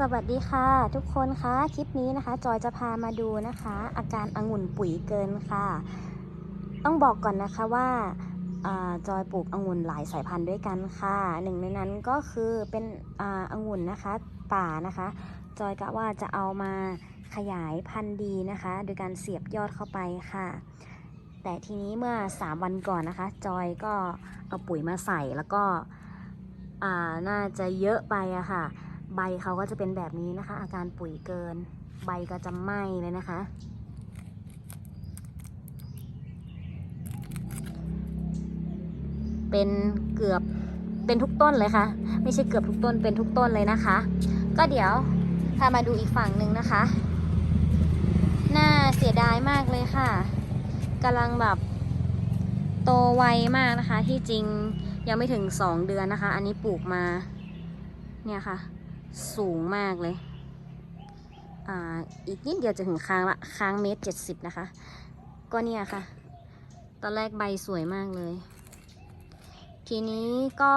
สวัสดีค่ะทุกคนคะคลิปนี้นะคะ จอยจะพามาดูนะคะ อาการองุ่นปุ๋ยเกินค่ะ ต้องบอกก่อนนะคะว่าอาจอยปลูกองุ่นหลายสายพันธุ์ด้วยกันค่ะหนึ่งในนั้นก็คือเป็นอางุ่นนะคะป่านะคะ จอยกะว่าจะเอามาขยายพันธุ์ดีนะคะ โดยการเสียบยอดเข้าไปค่ะ แต่ทีนี้เมื่อ 3 วันก่อนนะคะ จอยก็เอาปุ๋ยมาใส่แล้วก็น่าจะเยอะไปอะค่ะ ใบเขาก็จะเป็นแบบนี้นะคะ อาการปุ๋ยเกิน ใบก็จะไหม้เลยนะคะ เป็นเกือบเป็นทุกต้นเลยค่ะ ไม่ใช่เกือบทุกต้นเป็นทุกต้นเลยนะคะ ก็เดี๋ยวพามาดูอีกฝั่งหนึ่งนะคะ น่าเสียดายมากเลยค่ะกำลังแบบโตไวมากนะคะ ที่จริงยังไม่ถึง2เดือนนะคะ อันนี้ปลูกมา เนี่ยค่ะ สูงมากเลย อ่า อีกนิดเดียวจะถึงค้างละ ค้างเมตรเจ็ดสิบนะคะ ก็เนี่ยค่ะ ตอนแรกใบสวยมากเลย ทีนี้ก็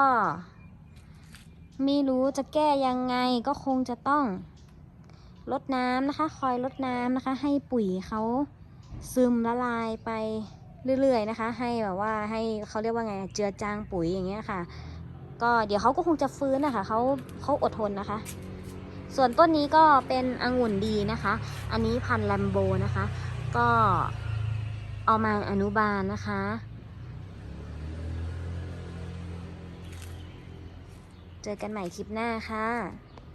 ไม่รู้จะแก้ยังไงก็คงจะต้องลดน้ำนะคะ คอยลดน้ำนะคะ ให้ปุ๋ยเขาซึมละลายไปเรื่อยๆนะคะ ให้แบบว่าให้เขาเรียกว่าไงเจือจางปุ๋ยอย่างเงี้ยค่ะ ก็เดี๋ยวเขาก็คงจะฟื้นนะคะเขาเขาอดทนนะคะ ส่วนต้นนี้ก็เป็นองุ่นดีนะคะ อันนี้พันแลมโบนะคะ ก็เอามาอนุบาลนะคะเจอกันใหม่คลิปหน้าค่ะ